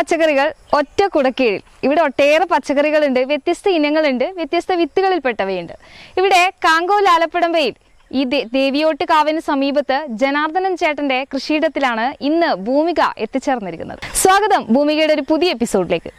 പച്ചക്കറികൾ ഒറ്റ കുടക്കീഴിൽ. ഇവിടെ ഒട്ടേറെ പച്ചക്കറികളുണ്ട് വ്യത്യസ്ത ഇനങ്ങളുണ്ട് വ്യത്യസ്ത വിത്തുകളിൽപ്പെട്ടവയുണ്ട്. ഇവിടെ കാങ്കോ ആലപ്പടമ്പയിൽ ഈ ദേവിയോട്ട് കാവിന് സമീപത്ത് ജനാർദ്ദനൻ ചേട്ടന്റെ കൃഷിയിടത്തിലാണ് ഇന്ന് ഭൂമിക എത്തിച്ചേർന്നിരിക്കുന്നത്. സ്വാഗതം ഭൂമികയുടെ ഒരു പുതിയ എപ്പിസോഡിലേക്ക്.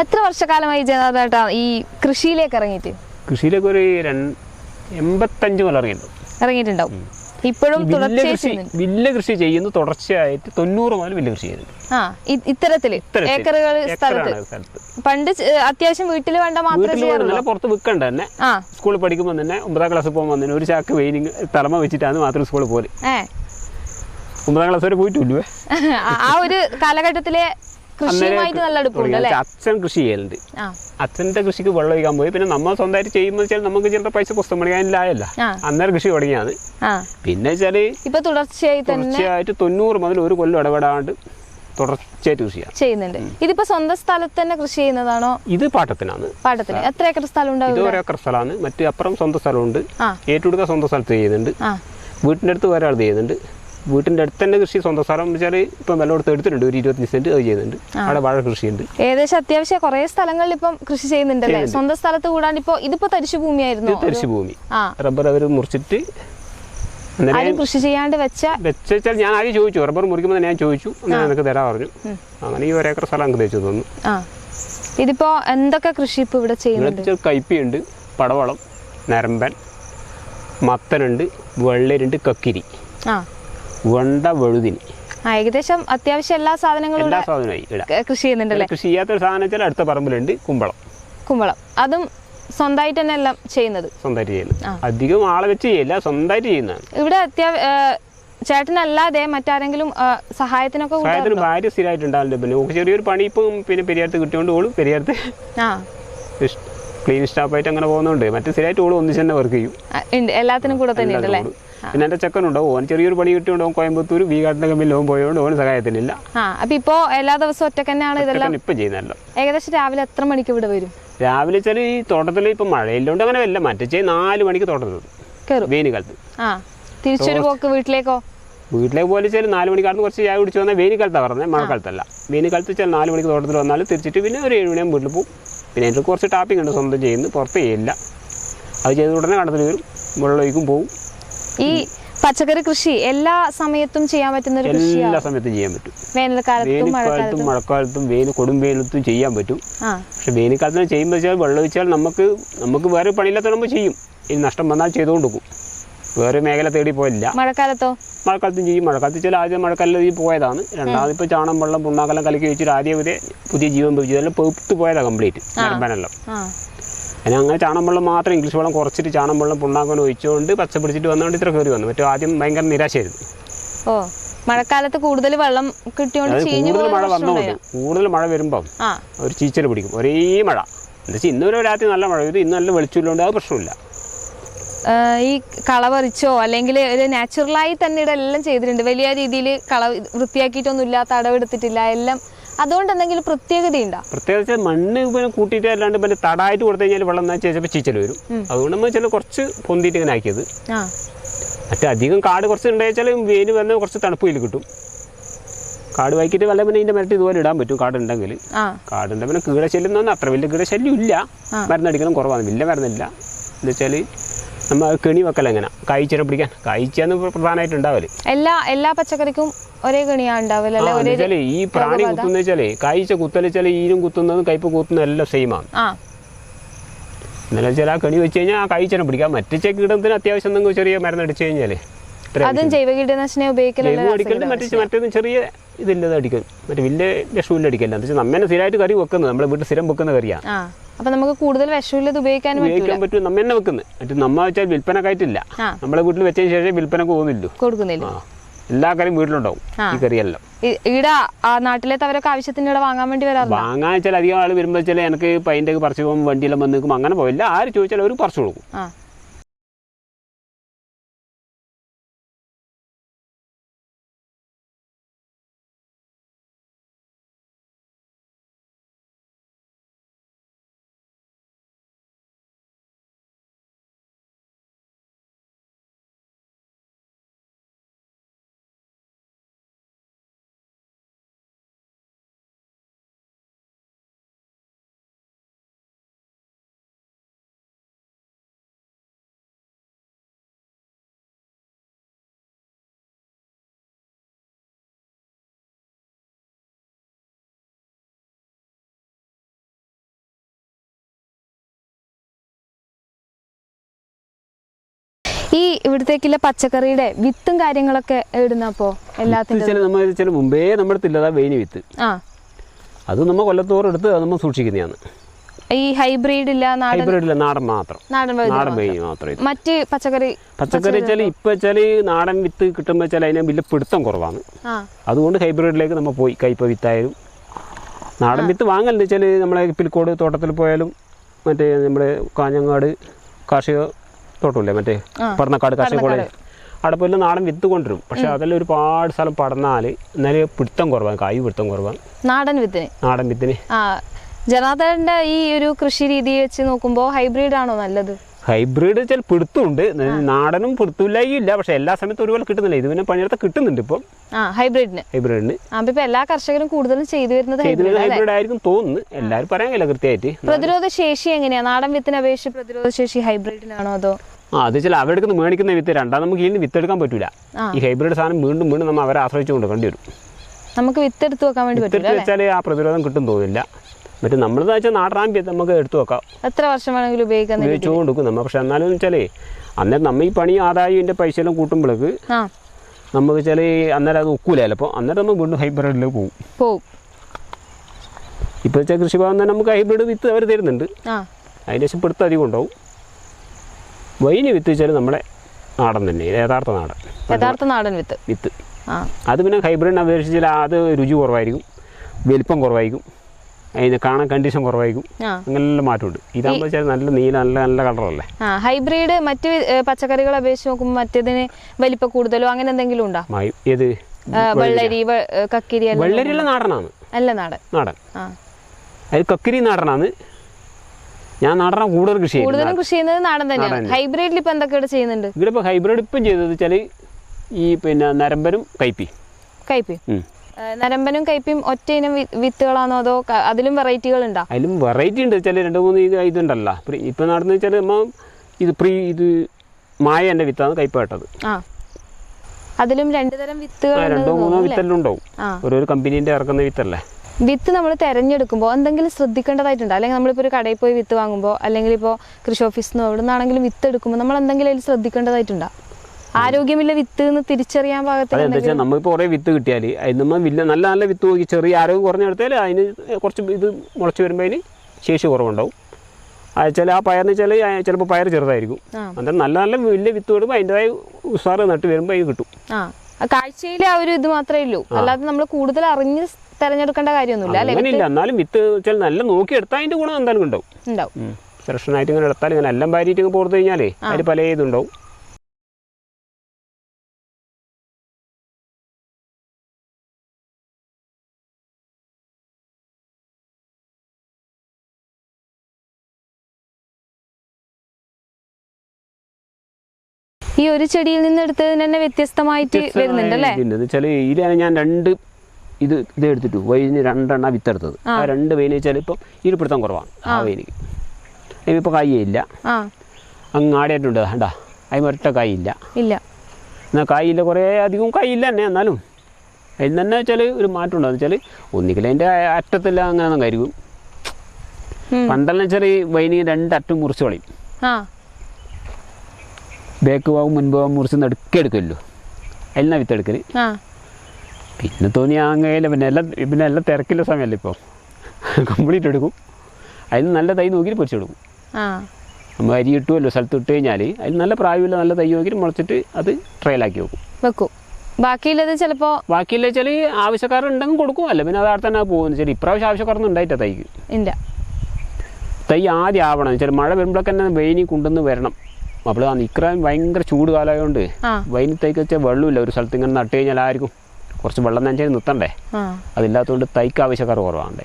എത്ര വർഷക്കാലമായി ജനാർദ്ദനേട്ടാ ഈ കൃഷിയിലേക്ക് ഇറങ്ങിയിട്ട്? കൃഷിയിലേക്ക് ഒരു എൺപത്തഞ്ച് കൊല്ലം ഇറങ്ങിയിട്ടുണ്ട്. ഇറങ്ങിയിട്ടുണ്ടാവും. ഇപ്പോഴും വില്ല കൃഷി ചെയ്യുന്നു. തുടർച്ചയായിട്ട് തൊണ്ണൂറ് മുതൽ വില്ല കൃഷി ചെയ്യുന്നു ആ ഇത്തരത്തിൽ ഇത്തരത്തിൽ. ഏക്കറുകൾ സ്ഥലത്ത്. പണ്ട് അത്യാവശ്യം വീട്ടിൽ വേണ്ട മാത്രമേ പുറത്ത് വിൽക്കണ്ട തന്നെ. സ്കൂളിൽ പഠിക്കുമ്പോൾ തന്നെ ഒമ്പതാം ക്ലാസ്സിൽ പോകുമ്പോൾ തന്നെ ഒരു ചാക്ക് വെയിനിങ് തലമ വെച്ചിട്ടാണ് മാത്രം സ്കൂളിൽ പോലെ ഒമ്പതാം ക്ലാസ് വരെ പോയിട്ടില്ലേ ആ ഒരു കാലഘട്ടത്തിലെ അച്ഛൻ കൃഷി ചെയ്യലുണ്ട്. അച്ഛന്റെ കൃഷിക്ക് വെള്ളം ഒഴിക്കാൻ പോയി. പിന്നെ നമ്മൾ സ്വന്തമായിട്ട് ചെയ്യുമ്പോൾ വെച്ചാൽ നമുക്ക് ചിലപ്പോൾ പൈസ പുസ്തകം പഠിക്കാനില്ലായല്ല. അന്നേരം കൃഷി തുടങ്ങിയാണ് പിന്നെ വെച്ചാൽ ഇപ്പൊ തുടർച്ചയായി തുടർച്ചയായിട്ട് തൊണ്ണൂറ് മുതൽ ഒരു കൊല്ലം ഇടപെടാണ്ട് തുടർച്ചയായിട്ട് കൃഷി ചെയ്യാം. ചെയ്യുന്നുണ്ട്. ഇതിപ്പോ സ്വന്തം സ്ഥലത്ത് തന്നെ കൃഷി ചെയ്യുന്നതാണോ? ഇത് പാട്ടത്തിനാണ്. പാട്ടത്തിന്. എത്ര ഏക്കർ സ്ഥലം ഇത് ഒരു ഒരേക്കർ സ്ഥലമാണ്. മറ്റ് അപ്പുറം സ്വന്തം സ്ഥലമുണ്ട്. ഏറ്റെടുക്ക സ്വന്തം സ്ഥലത്ത് ചെയ്യുന്നുണ്ട്. വീട്ടിന്റെ അടുത്ത് അടുത്ത് ഒരാൾ ചെയ്യുന്നുണ്ട്. വീട്ടിന്റെ അടുത്ത് തന്നെ കൃഷി സ്വന്തം സ്ഥലം എന്ന് വെച്ചാൽ ഇപ്പം എല്ലായിടത്തും എടുത്തിട്ടുണ്ട്. ഒരു ഇരുപത്തഞ്ച് സെന്റ് അത് ചെയ്യുന്നുണ്ട് അവിടെ വാഴ കൃഷിയുണ്ട്. ഏകദേശം അത്യാവശ്യം കുറെ സ്ഥലങ്ങളിൽ ഇപ്പം കൃഷി ചെയ്യുന്നുണ്ടല്ലേ സ്വന്തം സ്ഥലത്ത് കൂടാണ്ട് ഇപ്പൊ ഇതിപ്പോ തരിശു ഭൂമിയായിരുന്നു തരിശു ഭൂമി റബ്ബർ അവർ മുറിച്ചിട്ട് ആരും കൃഷി ചെയ്യാണ്ട് വെച്ച വെച്ചാൽ ഞാൻ ആദ്യം ചോദിച്ചു. റബ്ബർ മുറിക്കുമ്പോൾ ഞാൻ ചോദിച്ചു. എന്നാൽ എനിക്ക് തരാൻ പറഞ്ഞു. അങ്ങനെ ഈ ഒരേക്കർ സ്ഥലം എനിക്ക് തേച്ചു തന്നു. ഇതിപ്പോ എന്തൊക്കെ കൃഷി ഇപ്പൊ ഇവിടെ ചെയ്യുന്നുണ്ട്? കയ്പിയുണ്ട് പടവളം നരമ്പൻ മത്തനുണ്ട് വെള്ളരുണ്ട് കക്കിരി. ആ. വെണ്ട വെളുതി ആ ഏകദേശം അത്യാവശ്യം എല്ലാ സാധനങ്ങളും എല്ലാ കൃഷി ചെയ്യുന്നുണ്ടല്ലേ? കൃഷി ചെയ്യാത്തൊരു സാധനം വെച്ചാൽ അടുത്ത പറമ്പിലുണ്ട് കുമ്പളം. കുമ്പളം. അതും സ്വന്തമായിട്ട് തന്നെ എല്ലാം ചെയ്യുന്നത്? സ്വന്തമായിട്ട് ചെയ്യുന്നത്. അധികം ആളെ വെച്ച് ചെയ്യില്ല സ്വന്തമായിട്ട് ചെയ്യുന്നതാണ്. ഇവിടെ അത്യാവശ്യം ചേട്ടനല്ലാതെ മറ്റാരെങ്കിലും സഹായത്തിനൊക്കെ സഹായത്തിന്? ഭാര്യ സ്ഥിരമായിട്ടുണ്ടാവില്ല. പിന്നെ നമുക്ക് ചെറിയൊരു പണി ഇപ്പം പിന്നെ പെരിയാർത്ത് കിട്ടിയോണ്ട് പോളും പെരിയാർത്ത് ക്ലീൻ സ്റ്റാഫായിട്ട് അങ്ങനെ പോകുന്നുണ്ട്. മറ്റു സ്ഥിരമായിട്ട് ഓളും ഒന്നിച്ച് തന്നെ വർക്ക് ചെയ്യും. എല്ലാത്തിനും കൂടെ തന്നെ. പിന്നെ ചെക്കൻ ചെക്കനുണ്ടാവും. ഓൻ ചെറിയൊരു പണി കിട്ടിയുണ്ട് ഓൻ കോയമ്പത്തൂർ വി കാട്ടിന്റെ കമ്മിൽ ഓൻ പോയതുകൊണ്ട് ഓന് സഹായത്തിനില്ല. അപ്പൊ ഇപ്പോ എല്ലാ ദിവസവും ഒറ്റക്കന്നെയാണ് ഇതെല്ലാം? ഇപ്പൊ ചെയ്യുന്നല്ലോ ഏകദേശം രാവിലെ എത്ര മണിക്ക് ഇവിടെ വരും? രാവിലെ വെച്ചാൽ ഈ തോട്ടത്തിൽ ഇപ്പൊ മഴയില്ലോണ്ട് അങ്ങനെ വല്ല മറ്റേ നാല് മണിക്ക് തോട്ടത്തിൽ വേനുകാലത്ത് വേനൽക്കാലത്ത്. തിരിച്ചൊരു പോക്ക് വീട്ടിലേക്കോ? വീട്ടിലേക്ക് പോലെ വെച്ചാൽ നാല് മണിക്കാലത്ത് കുറച്ച് ചായ കുടിച്ച് വന്നാൽ വേനൽക്കാലത്താണ് പറഞ്ഞത് മഴക്കാലത്തല്ല. വേനൽക്കാലത്ത് വെച്ചാൽ നാല് മണിക്ക് തോട്ടത്തിൽ വന്നാൽ തിരിച്ചിട്ട് പിന്നെ ഒരു ഏഴ് മണിയാകുമ്പോൾ വീട്ടിൽ പോകും പിന്നെ എനിക്ക് കുറച്ച് ടാപ്പിംഗ് ഉണ്ട് സ്വന്തം ചെയ്യുന്നു പുറത്ത് ചെയ്യില്ല അത് ചെയ്ത ഉടനെ കടത്തിൽ വരും വെള്ളം ഒഴിക്കും പോകും ഈ പച്ചക്കറി കൃഷി എല്ലാ സമയത്തും ചെയ്യാൻ പറ്റുന്ന ഒരു എല്ലാ സമയത്തും ചെയ്യാൻ പറ്റും. വേനൽക്കാലത്തും മഴക്കാലത്തും? മഴക്കാലത്തും കൊടും വേനലത്തും ചെയ്യാൻ പറ്റും. പക്ഷെ വേനൽക്കാലത്ത് ചെയ്യുമ്പോൾ വെച്ചാൽ വെള്ളം വെച്ചാൽ നമുക്ക് നമുക്ക് വേറെ പണിയില്ലാത്ത നമ്മൾ ചെയ്യും. ഇനി നഷ്ടം വന്നാൽ ചെയ്തുകൊണ്ട് പോകും വേറെ മേഖല തേടി പോയില്ല. മഴക്കാലത്തോ? മഴക്കാലത്തും ചെയ്യും. മഴക്കാലത്ത് വെച്ചാൽ ആദ്യം മഴക്കാലത്ത് പോയതാണ്. രണ്ടാമത് ഇപ്പോൾ ചാണം വെള്ളം പുണ്ണാക്കെല്ലാം കലക്കി വെച്ചിട്ട് ആദ്യം പുതിയ ജീവൻ അതെല്ലാം പെട്ട് പോയതാണ് കംപ്ലീറ്റ്. നരമ്പാനെല്ലാം. ആ. അതിന് അങ്ങനെ ചാണം വെള്ളം മാത്രം ഇംഗ്ലീഷ് വെള്ളം കുറച്ചിട്ട് ചാണം വെള്ളം പുണ്ണാക്കാൻ ഒഴിച്ചുകൊണ്ട് പച്ച പിടിച്ചിട്ട് വന്നുകൊണ്ട് ഇത്ര കയറി വന്നു. മറ്റേ ആദ്യം ഭയങ്കര നിരാശയായിരുന്നു. ഓ മഴക്കാലത്ത് കൂടുതൽ വെള്ളം കിട്ടിയോണ്ട് കൂടുതൽ മഴ പോകുന്ന വന്നുകൊണ്ട് കൂടുതൽ മഴ വരുമ്പം ഒരു ചീച്ചൽ പിടിക്കും. ഒരേ മഴ. എന്താ വെച്ചാൽ ഇന്നൊരു രാത്രി നല്ല മഴ പെയ്തു. ഇന്ന് നല്ല വെളിച്ചമില്ലോണ്ട് അത് പ്രശ്നമില്ല. ഈ കള പറിച്ചോ അല്ലെങ്കിൽ ഒരു നാച്ചുറലായി തന്നെ എല്ലാം ചെയ്തിട്ടുണ്ട്. വലിയ രീതിയിൽ കള വൃത്തിയാക്കിയിട്ടൊന്നും ഇല്ല തടവെടുത്തിട്ടില്ല എല്ലാം അതുകൊണ്ട് എന്തെങ്കിലും പ്രത്യേകതയുണ്ടോ? പ്രത്യേകിച്ച് മണ്ണ് പിന്നെ കൂട്ടിയിട്ട് അല്ലാണ്ട് പിന്നെ തടായിട്ട് കൊടുത്തു കഴിഞ്ഞാൽ വെള്ളം നനച്ച് ചിലപ്പോൾ ചീച്ചൽ വരും. അതുകൊണ്ട് നമ്മൾ ചില കുറച്ച് പൊന്തിയിട്ട് ഇങ്ങനെ ആക്കിയത്. മറ്റേ അധികം കാട് കുറച്ച് ഉണ്ടായാലും വേര് വന്ന് കുറച്ച് തണുപ്പ് കിട്ടും. കാട് വായിക്കിട്ട് വല്ല പിന്നെ ഇതിന്റെ മരട്ട് ഇതുപോലെ ഇടാൻ പറ്റും കാടുണ്ടെങ്കിൽ കാടുണ്ട് പിന്നെ കീടശല്യം എന്ന് പറഞ്ഞാൽ അത്ര വലിയ കീടശല്യം ഇല്ല. മരുന്നടിക്കണം കുറവാണ്. വലിയ മരുന്നില്ല. എന്ന് വെച്ചാൽ നമ്മൾ കെണി വെക്കലെങ്ങനെ കായ്ച്ചിര പിടിക്കാൻ. കായ്ച്ചാന്ന് പ്രധാനമായിട്ട് ഉണ്ടാവൽ എല്ലാ എല്ലാ പച്ചക്കറിക്കും ഒരേ കണിയാ ഉണ്ടാവില്ല അല്ലെ? ഈ പ്രാണി കുത്തുന്ന വെച്ചാൽ കായ്ച്ച ചില വെച്ചാൽ ഈരും കുത്തുന്നതും കയ്പ് കുത്തുന്നതും എല്ലാം സെയിമാണ് എന്നാലും വെച്ചാൽ ആ കണി വെച്ച് കഴിഞ്ഞാൽ ആ കായ്ച്ചനെ പിടിക്കാം. മറ്റു കീടത്തിന് അത്യാവശ്യം എന്തെങ്കിലും ചെറിയ മരുന്ന് അടിച്ചു കഴിഞ്ഞാൽ ഇത്രയും അതും ജൈവ കീടനാശിനി ഉപയോഗിക്കുന്നത് മറ്റേ മറ്റേതും ചെറിയ ഇതില്ലത് അടിക്കും. മറ്റേ വലിയ വിഷമില്ല അടിക്കല്ല എന്താ വെച്ചാൽ നമ്മനെ സ്ഥിരമായിട്ട് കറി വെക്കുന്നത്. നമ്മളെ വീട്ടിൽ സ്ഥിരം വെക്കുന്ന കറിയാണ് അപ്പൊ നമുക്ക് കൂടുതൽ വിഷമില്ലത് ഉപയോഗിക്കാൻ ഉപയോഗിക്കാൻ പറ്റും നമ്മ തന്നെ വെക്കുന്നത്. മറ്റേ നമ്മ വെച്ചാൽ വിൽപ്പനക്കായിട്ടില്ല. കയറ്റില്ല നമ്മളെ വീട്ടിൽ വെച്ചതിന് ശേഷം വിൽപ്പനക്ക് പോകുന്നില്ല. കൊടുക്കുന്നില്ല. എല്ലാ കറിയും വീട്ടിലുണ്ടാവും ഈ കറിയെല്ലാം. ഈടെ ആ നാട്ടിലേത്തവരൊക്കെ ആവശ്യത്തിന് ഇവിടെ വാങ്ങാൻ വേണ്ടി വരാറില്ല വാങ്ങാൻ വെച്ചാൽ അധികം ആൾ വരുമ്പോൾ വെച്ചാൽ എനിക്ക് പൈന്റെ പറിച്ചു പോകുമ്പോൾ വണ്ടിയെല്ലാം വന്ന് നിൽക്കും അങ്ങനെ പോയില്ല ആര് ചോദിച്ചാൽ അവർ പറിച്ചു കൊടുക്കും. ഈ ഇവിടത്തേക്കുള്ള പച്ചക്കറിയുടെ വിത്തും കാര്യങ്ങളൊക്കെ ഇടുന്നപ്പോ എല്ലാത്തിനും നമ്മൾ മുമ്പേ നമ്മുടെ വെയിന് വിത്ത്. ആ. അത് നമ്മ കൊല്ലത്തോറും എടുത്ത് അത് നമ്മൾ സൂക്ഷിക്കുന്നതാണ്. ഈ ഹൈബ്രിഡ് ഇല്ല ഹൈബ്രിഡ് ഇല്ല നാടൻ മാത്രം. നാടൻ മാത്രം. മറ്റ് പച്ചക്കറി പച്ചക്കറി വെച്ചാൽ ഇപ്പൊ വെച്ചാൽ നാടൻ വിത്ത് കിട്ടുമ്പോൾ വെച്ചാൽ അതിന് വലിയ പിടുത്തം കുറവാണ്. അതുകൊണ്ട് ഹൈബ്രിഡിലേക്ക് നമ്മൾ പോയി കൈപ്പ വിത്തായാലും. നാടൻ വിത്ത് വാങ്ങലെന്ന് വെച്ചാൽ നമ്മളെ പിൽക്കോട് തോട്ടത്തിൽ പോയാലും മറ്റേ നമ്മുടെ കാഞ്ഞങ്ങാട് കാർഷിക തോട്ടമില്ലേ മറ്റേ പടന്നക്കാട് കാർഷിക കോളേജ് അവിടെ പോലും നാടൻ വിത്ത് കൊണ്ടുവരും. പക്ഷെ അതെല്ലാം ഒരുപാട് സ്ഥലം പടന്നാൽ എന്നാലും പിടുത്തം കുറവാണ് കായ് പിടുത്തം കുറവാണ്. നാടൻ വിത്തിന്. നാടൻ വിത്തിന്. ആ ജനാർദ്ദനന്റെ ഈ ഒരു കൃഷി രീതി വെച്ച് നോക്കുമ്പോൾ ഹൈബ്രിഡ് ആണോ നല്ലത്? ഹൈബ്രിഡ് ചില പിടുത്തുണ്ട് നാടനും പിടുത്തമില്ലായി ഇല്ല. പക്ഷെ എല്ലാ സമയത്തും ഒരുപോലെ കിട്ടുന്നില്ല. ഇത് പിന്നെ പണിയെടുത്ത് കിട്ടുന്നുണ്ട് ഇപ്പം. ഹൈബ്രിഡിന്. ഹൈബ്രിഡിന്. എല്ലാ കർഷകരും കൂടുതലും ചെയ്തു വരുന്നത് ഹൈബ്രിഡ് ആയിരിക്കും തോന്നുന്നു. എല്ലാവരും പറയാൻ കൃത്യമായിട്ട്. പ്രതിരോധ ശേഷി എങ്ങനെയാ? നാടൻ വിത്തിനെ അപേക്ഷിച്ച് പ്രതിരോധ ശേഷി ഹൈബ്രിഡിനാണോ അതോ? ആ അത് ചില അവിടെ അടുത്ത് മേടിക്കുന്ന വിത്ത് രണ്ടാം നമുക്ക് ഇതിന് വിത്ത് എടുക്കാൻ പറ്റൂല ഈ ഹൈബ്രിഡ് സാധനം വീണ്ടും വീണ്ടും നമ്മൾ അവരെ ആശ്രയിച്ചുകൊണ്ട് കൊടുക്കേണ്ടി വരും. നമുക്ക് വിത്തെടുത്ത് വെക്കാൻ വേണ്ടി പറ്റില്ല വിത്തെടുത്ത് വെച്ചാൽ ആ പ്രതിരോധം കിട്ടും തോന്നില്ല. മറ്റേ നമ്മളെന്ന് വെച്ചാൽ നാട്ടാമ്പി നമുക്ക് എടുത്തു വെക്കാം. എത്ര വർഷം വേണമെങ്കിലും ഉപയോഗിക്കാൻ രീതി ഉപയോഗിച്ചു കൊടുക്കും നമ്മൾ പക്ഷെ എന്നാലും വെച്ചാലേ അന്നേരം നമ്മൾ ഈ പണി ആദായം ഇതിന്റെ പൈസ എല്ലാം കൂട്ടുമ്പോഴേക്ക് നമുക്ക് വെച്ചാൽ അന്നേരം അത് ഒക്കൂല ചിലപ്പോൾ അന്നേരം നമ്മൾ വീണ്ടും ഹൈബ്രിഡിൽ പോകും പോകും ഇപ്പോഴത്തെ കൃഷിഭവൻ തന്നെ നമുക്ക് ഹൈബ്രിഡ് വിത്ത് അവർ തരുന്നുണ്ട്. അതിന്റെ ശേഷം പിടുത്തം അധികം ഉണ്ടാവും. വൈന് വിത്ത് വെച്ചാൽ നമ്മുടെ നാടൻ തന്നെ യഥാർത്ഥ നാടൻ. യഥാർത്ഥ നാടൻ വിത്ത്. വിത്ത്. അത് പിന്നെ ഹൈബ്രിഡിനെ അപേക്ഷിച്ചാൽ അത് രുചി കുറവായിരിക്കും. വലിപ്പം കുറവായിരിക്കും. അതിന് കാണാൻ കണ്ടീഷൻ കുറവായിരിക്കും. അങ്ങനെല്ലാം മാറ്റമുണ്ട്. ഇതാകുമ്പോൾ വെച്ചാൽ നല്ല നീല നല്ല നല്ല കളറല്ലേ ഹൈബ്രിഡ് മറ്റ് പച്ചക്കറികൾ പച്ചക്കറികളെ അപേക്ഷിച്ച് നോക്കുമ്പോൾ മറ്റേതിന് വലിപ്പം കൂടുതലോ അങ്ങനെ എന്തെങ്കിലും ഉണ്ടോ? ഏത്? വെള്ളരി കക്കിരി വെള്ളരിയുള്ള നാടനാണ്. അല്ല നാടൻ. നാടൻ. അത് കക്കിരി നാടനാണ്. ഞാൻ നാടനാ കൂടുതൽ കൃഷി കൂടുതലും കൃഷി ചെയ്യുന്നത് നാടൻ തന്നെയാണ് ഹൈബ്രിഡിൽ ഇപ്പൊ എന്തൊക്കെയാണ് ചെയ്യുന്നുണ്ട്? ഇവിടെ ഇപ്പോൾ ഹൈബ്രിഡ് ഇപ്പം ചെയ്തത് വെച്ചാൽ ഈ പിന്നെ നരമ്പരും കൈപ്പി. ഏ, നരമ്പനും കയ്പിയും ഒറ്റ ഇനം വിത്തുകളാണോ അതോ അതിലും വെറൈറ്റികൾ ഉണ്ടോ അതിലും വെറൈറ്റി ഉണ്ട്. ചില രണ്ട് മൂന്ന് ഇത് ഇതുണ്ടല്ലോ. ഇപ്പൊ നടന്ന് വെച്ചാൽ നമ്മ ഇത് പ്രീ ഇത് മായ എന്റെ വിത്താണ് കയ്പ കേട്ടത്. അതിലും രണ്ടു തരം വിത്തുകൾ രണ്ടോ മൂന്നോ വിത്തെല്ലാം ഉണ്ടാവും. ആ. ഓരോരോ കമ്പനീന്റെ ഇറക്കുന്ന വിത്തല്ലേ? വിത്ത് നമ്മൾ തിരഞ്ഞെടുക്കുമ്പോൾ എന്തെങ്കിലും ശ്രദ്ധിക്കേണ്ടതായിട്ടുണ്ട്? അല്ലെങ്കിൽ നമ്മളിപ്പോൾ ഒരു കടയിൽ പോയി വിത്ത് വാങ്ങുമ്പോൾ അല്ലെങ്കിൽ ഇപ്പോൾ കൃഷി ഓഫീസിൽ നിന്നോ എവിടെ നിന്നാണെങ്കിലും വിത്ത് എടുക്കുമ്പോൾ നമ്മൾ എന്തെങ്കിലും അതിൽ ശ്രദ്ധിക്കേണ്ടതായിട്ടുണ്ടോ? ആരോഗ്യമില്ല വിത്ത് എന്ന് തിരിച്ചറിയാൻ പാകത്തിൽ നമ്മൾ കുറെ വിത്ത് കിട്ടിയാൽ അതിന് നല്ല നല്ല വിത്ത് നോക്കി ചെറിയ ആരോഗ്യം കുറഞ്ഞെടുത്താൽ അതിന് കുറച്ച് ഇത് മുളച്ച് വരുമ്പോൾ അതിന് ശേഷി കുറവുണ്ടാവും. അയച്ചാൽ ആ പയറിന് വെച്ചാൽ ചിലപ്പോൾ പയർ ചെറുതായിരിക്കും. അന്നേരം നല്ല നല്ല വലിയ വിത്ത് വിടുമ്പോൾ അതിന്റെതായ ഉസാറ് നട്ട് വരുമ്പോൾ അത് കിട്ടും. കാഴ്ചയിലെ ആ ഒരു ഇത് മാത്രമേ ഉള്ളൂ. അല്ലാതെ നമ്മൾ കൂടുതൽ അറിഞ്ഞ് തെരഞ്ഞെടുക്കേണ്ട കാര്യമൊന്നുമില്ല എന്നാലും വിത്ത് വെച്ചാൽ നല്ല നോക്കി എടുത്താൽ അതിന്റെ ഗുണം എന്തായാലും ഉണ്ടാവും. ഉണ്ടാവും. സെലക്ഷനായിട്ട് ഇങ്ങനെ എടുത്താൽ ഇങ്ങനെ എല്ലാം പാരിയിട്ട് ഇങ്ങ് പുറത്ത് കഴിഞ്ഞാലേ അതിൽ പല ഇതുണ്ടാവും ഈ ഒരു ചെടിയിൽ നിന്ന് എടുത്തതിന് തന്നെ വ്യത്യസ്തമായിട്ട് വരുന്നുണ്ട് അല്ലേ? എന്ന് വെച്ചാൽ ഇതിലാണ് ഞാൻ രണ്ട് ഇത് ഇത് എടുത്തിട്ടു. വൈന് രണ്ടെണ്ണ വിത്തെടുത്തത്. ആ. രണ്ട് വെയിന് വെച്ചാൽ ഇപ്പം ഇരുപിടുത്തം കുറവാണ്. ആ വെയിനിക്ക് ഇപ്പോൾ കായില്ല അങ്ങ് ആടിയിട്ടുണ്ട് കണ്ടാ? അതിന് ഒരൊറ്റ കായില്ല ഇല്ല. എന്നാൽ കായില്ല കുറേ അധികം കായില്ല തന്നെ എന്നാലും. അതിൽ തന്നെ വെച്ചാൽ ഒരു മാറ്റം ഉണ്ടാകും വെച്ചാൽ ഒന്നിക്കൽ അതിന്റെ അറ്റത്തില്ല അങ്ങനെ കരുകും പണ്ടെന്ന് പണ്ടെല്ലാം വെച്ചാൽ വൈനി രണ്ടറ്റം മുറിച്ച് കളയും. ബേക്ക് ഭാഗം മുൻപ് ഭാഗം മുറിച്ച് നടുക്കെടുക്കുമല്ലോ അതിൽ നിന്നാണ് വിത്ത് എടുക്കൽ പിന്നെ തോന്നി അങ്ങനെയല്ല പിന്നെ എല്ലാം പിന്നെ എല്ലാം തിരക്കില്ല സമയമല്ല ഇപ്പോൾ കംപ്ലീറ്റ് എടുക്കും. അതിന് നല്ല തൈ നോക്കി പൊരിച്ചെടുക്കും നമ്മൾ അരി ഇട്ടുമല്ലോ സ്ഥലത്ത് ഇട്ട് കഴിഞ്ഞാൽ അതിൽ നല്ല പ്രായമില്ല നല്ല തൈ നോക്കി മുളച്ചിട്ട് അത് ട്രയലാക്കി വെക്കും. വെക്കും. ബാക്കിയുള്ളത് ചിലപ്പോൾ ബാക്കിയുള്ള വെച്ചാൽ ആവശ്യക്കാരുണ്ടെങ്കിൽ കൊടുക്കും. അല്ല പിന്നെ അത് അവിടെ തന്നെ പോകുന്നു. ശരി ഇപ്രാവശ്യം ആവശ്യക്കാരൊന്നും ഉണ്ടായിട്ടാ തൈക്ക്. ഇല്ല. തൈ ആദ്യം ആവണം. ചില മഴ വരുമ്പോഴൊക്കെ തന്നെ വെയിനി കൊണ്ടുവന്ന് വരണം. അപ്പോൾ ഇക്രാം ഭയങ്കര ചൂട് കാലമായതുകൊണ്ട് വൈനത്തേക്ക് വൈനി തൈക്ക് വെച്ചാൽ വെള്ളമില്ല. ഒരു സ്ഥലത്ത് ഇങ്ങനെ നട്ട് കഴിഞ്ഞാൽ ആയിരിക്കും കുറച്ച് വെള്ളം നനച്ചാൽ നിർത്തണ്ടേ അതില്ലാത്തതുകൊണ്ട് തൈക്ക് ആവശ്യക്കാർ കുറവാണ്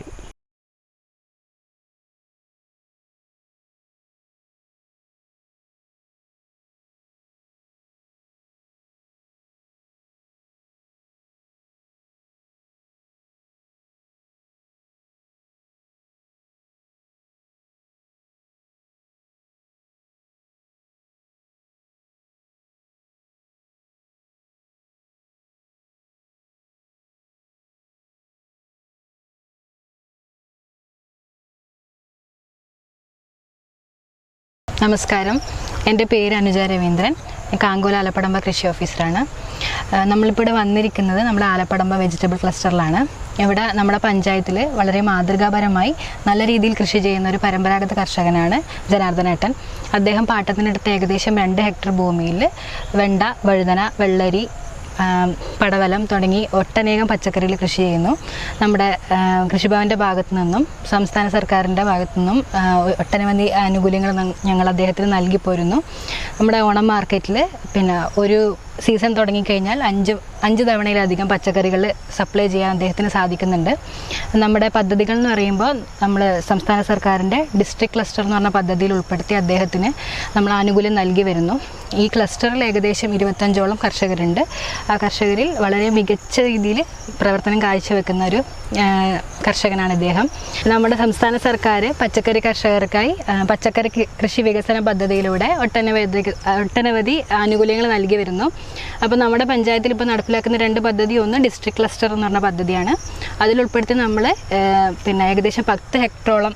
നമസ്കാരം. എന്റെ പേര് അനുജ രവീന്ദ്രൻ. കാങ്കോല ആലപ്പടമ്പ കൃഷി ഓഫീസറാണ്. നമ്മളിപ്പോൾ ഇവിടെ വന്നിരിക്കുന്നത് നമ്മുടെ ആലപ്പടമ്പ വെജിറ്റബിൾ ക്ലസ്റ്ററിലാണ്. ഇവിടെ നമ്മുടെ പഞ്ചായത്തിൽ വളരെ മാതൃകാപരമായി നല്ല രീതിയിൽ കൃഷി ചെയ്യുന്ന ഒരു പരമ്പരാഗത കർഷകനാണ് ജനാർദ്ദനേട്ടൻ. അദ്ദേഹം പാട്ടത്തിനടുത്ത് ഏകദേശം രണ്ട് ഹെക്ടർ ഭൂമിയിൽ വെണ്ട വഴുതന വെള്ളരി പടവലം തുടങ്ങി ഒട്ടനേകം പച്ചക്കറികൾ കൃഷി ചെയ്യുന്നു. നമ്മുടെ കൃഷിഭവന്റെ ഭാഗത്തു നിന്നും സംസ്ഥാന സർക്കാരിന്റെ ഭാഗത്തു നിന്നും ഒട്ടനവധി ആനുകൂല്യങ്ങൾ ഞങ്ങൾ അദ്ദേഹത്തിന് നൽകി പോരുന്നു. നമ്മുടെ ഓണം മാർക്കറ്റിൽ പിന്നെ ഒരു സീസൺ തുടങ്ങിക്കഴിഞ്ഞാൽ അഞ്ച് അഞ്ച് തവണയിലധികം പച്ചക്കറികൾ സപ്ലൈ ചെയ്യാൻ അദ്ദേഹത്തിന് സാധിക്കുന്നുണ്ട്. നമ്മുടെ പദ്ധതികൾ എന്ന് പറയുമ്പോൾ നമ്മൾ സംസ്ഥാന സർക്കാരിന്റെ ഡിസ്ട്രിക്ട് ക്ലസ്റ്റർ എന്ന് പറഞ്ഞ പദ്ധതിയിൽ ഉൾപ്പെടുത്തി അദ്ദേഹത്തിന് നമ്മൾ ആനുകൂല്യം നൽകി വരുന്നു. ഈ ക്ലസ്റ്ററിൽ ഏകദേശം ഇരുപത്തഞ്ചോളം കർഷകരുണ്ട്. ആ കർഷകരിൽ വളരെ മികച്ച രീതിയിൽ പ്രവർത്തനം കാഴ്ചവെക്കുന്ന ഒരു കർഷകനാണ് ഇദ്ദേഹം. നമ്മുടെ സംസ്ഥാന സർക്കാർ പച്ചക്കറി കർഷകർക്കായി പച്ചക്കറി കൃഷി വികസന പദ്ധതിയിലൂടെ ഒട്ടനവധി ഒട്ടനവധി ആനുകൂല്യങ്ങൾ നൽകി വരുന്നു. അപ്പോൾ നമ്മുടെ പഞ്ചായത്തിൽ ഇപ്പോൾ നടപ്പിലാക്കുന്ന രണ്ട് പദ്ധതി ഒന്ന് ഡിസ്ട്രിക്ട് ക്ലസ്റ്റർ എന്ന് പറഞ്ഞ പദ്ധതിയാണ്. അതിലുൾപ്പെടുത്തി നമ്മൾ പിന്നെ ഏകദേശം പത്ത് ഹെക്ടറോളം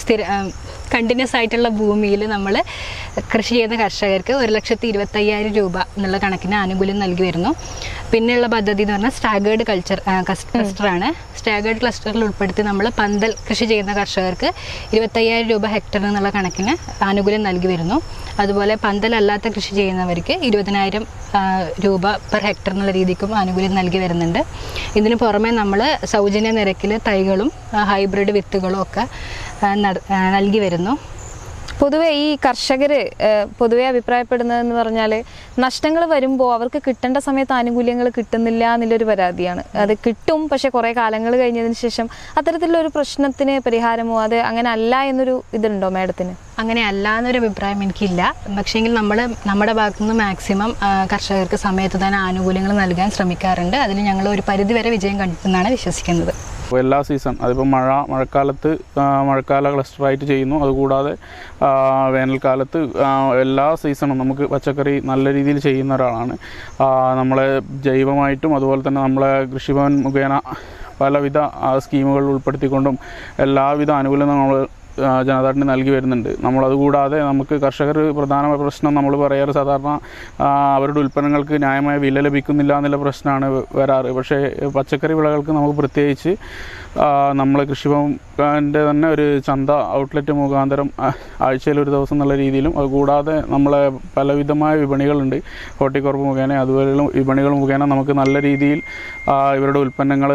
സ്ഥിര കണ്ടിന്യൂസ് ആയിട്ടുള്ള ഭൂമിയിൽ നമ്മൾ കൃഷി ചെയ്യുന്ന കർഷകർക്ക് ഒരു ലക്ഷത്തി ഇരുപത്തയ്യായിരം രൂപ എന്നുള്ള കണക്കിന് ആനുകൂല്യം നൽകി വരുന്നു. പിന്നെയുള്ള പദ്ധതി എന്ന് പറഞ്ഞാൽ സ്റ്റാഗേർഡ് കൾച്ചർ ക്ലസ്റ്ററാണ് സ്റ്റാഗേർഡ് ക്ലസ്റ്ററിൽ ഉൾപ്പെടുത്തി നമ്മൾ പന്തൽ കൃഷി ചെയ്യുന്ന കർഷകർക്ക് ഇരുപത്തയ്യായിരം രൂപ ഹെക്ടർ എന്നുള്ള കണക്കിന് ആനുകൂല്യം നൽകി വരുന്നു. അതുപോലെ പന്തലല്ലാത്ത കൃഷി ചെയ്യുന്നവർക്ക് ഇരുപതിനായിരം രൂപ പെർ ഹെക്ടർ എന്നുള്ള രീതിക്കും ആനുകൂല്യം നൽകി വരുന്നുണ്ട്. ഇതിന് പുറമെ നമ്മൾ സൗജന്യ നിരക്കിൽ തൈകളും ഹൈബ്രിഡ് വിത്തുകളും ഒക്കെ നൽകി വരുന്നു. പൊതുവെ ഈ കർഷകർ പൊതുവെ അഭിപ്രായപ്പെടുന്നതെന്ന് പറഞ്ഞാൽ നഷ്ടങ്ങൾ വരുമ്പോൾ അവർക്ക് കിട്ടേണ്ട സമയത്ത് ആനുകൂല്യങ്ങൾ കിട്ടുന്നില്ല എന്നുള്ളൊരു പരാതിയാണ്. അത് കിട്ടും പക്ഷെ കുറെ കാലങ്ങൾ കഴിഞ്ഞതിന് ശേഷം അത്തരത്തിലുള്ള ഒരു പ്രശ്നത്തിന് പരിഹാരമോ അത് അങ്ങനെ അല്ല എന്നൊരു ഇതുണ്ടോ മാഡത്തിന്? അങ്ങനെ അല്ല എന്നൊരു അഭിപ്രായം എനിക്കില്ല. പക്ഷേങ്കിൽ നമ്മൾ നമ്മുടെ ഭാഗത്തുനിന്ന് മാക്സിമം കർഷകർക്ക് സമയത്ത് തന്നെ ആനുകൂല്യങ്ങൾ നൽകാൻ ശ്രമിക്കാറുണ്ട്. അതിന് ഞങ്ങൾ ഒരു പരിധിവരെ വിജയം കണ്ടെന്നാണ് വിശ്വസിക്കുന്നത്. എല്ലാ സീസൺ അതിപ്പോൾ മഴ മഴക്കാലത്ത് മഴക്കാല ക്ലസ്റ്ററായിട്ട് ചെയ്യുന്നു. അതുകൂടാതെ വേനൽക്കാലത്ത് എല്ലാ സീസണും നമുക്ക് പച്ചക്കറി നല്ല രീതിയിൽ ചെയ്യുന്ന ഒരാളാണ്. നമ്മളെ ജൈവമായിട്ടും അതുപോലെ തന്നെ നമ്മളെ കൃഷിഭവൻ മുഖേന പലവിധ സ്കീമുകൾ ഉൾപ്പെടുത്തിക്കൊണ്ടും എല്ലാവിധ ആനുകൂല്യങ്ങളും നമ്മൾ ജനതാട്ടിന് നൽകി വരുന്നുണ്ട്. നമ്മളത് കൂടാതെ നമുക്ക് കർഷകർ പ്രധാന പ്രശ്നം നമ്മൾ പറയാറ് സാധാരണ അവരുടെ ഉൽപ്പന്നങ്ങൾക്ക് ന്യായമായ വില ലഭിക്കുന്നില്ല എന്നുള്ള പ്രശ്നമാണ് വരാറ്. പക്ഷേ പച്ചക്കറി വിളകൾക്ക് നമുക്ക് പ്രത്യേകിച്ച് നമ്മൾ കൃഷിഭവന്റെ തന്നെ ഒരു ചന്ത ഔട്ട്ലെറ്റ് മുഖാന്തരം ആഴ്ചയിൽ ഒരു ദിവസം എന്നുള്ള രീതിയിലും അതുകൂടാതെ നമ്മളെ പലവിധമായ വിപണികളുണ്ട്. ഹോർട്ടിക്കോർപ്പ് മുഖേന അതുപോലെ വിപണികൾ മുഖേന നമുക്ക് നല്ല രീതിയിൽ ഇവരുടെ ഉൽപ്പന്നങ്ങൾ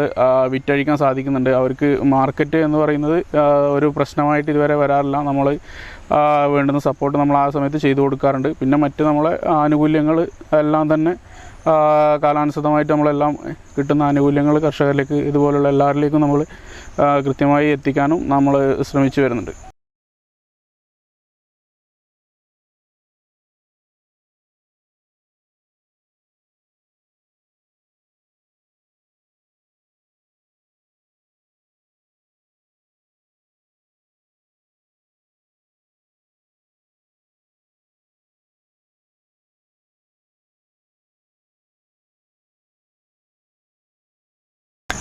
വിറ്റഴിക്കാൻ സാധിക്കുന്നുണ്ട്. അവർക്ക് മാർക്കറ്റ് എന്ന് പറയുന്നത് ഒരു പ്രശ്നമായിട്ട് ഇതുവരെ വരാറില്ല. നമ്മൾ വേണ്ടുന്ന സപ്പോർട്ട് നമ്മൾ ആ സമയത്ത് ചെയ്തു കൊടുക്കാറുണ്ട്. പിന്നെ മറ്റ് നമ്മളെ ആനുകൂല്യങ്ങൾ എല്ലാം തന്നെ കാലാനുസൃതമായിട്ട് നമ്മളെല്ലാം കിട്ടുന്ന ആനുകൂല്യങ്ങൾ കർഷകരിലേക്ക് ഇതുപോലുള്ള എല്ലാവരിലേക്കും നമ്മൾ കൃത്യമായി എത്തിക്കാനും നമ്മൾ ശ്രമിച്ചു വരുന്നുണ്ട്.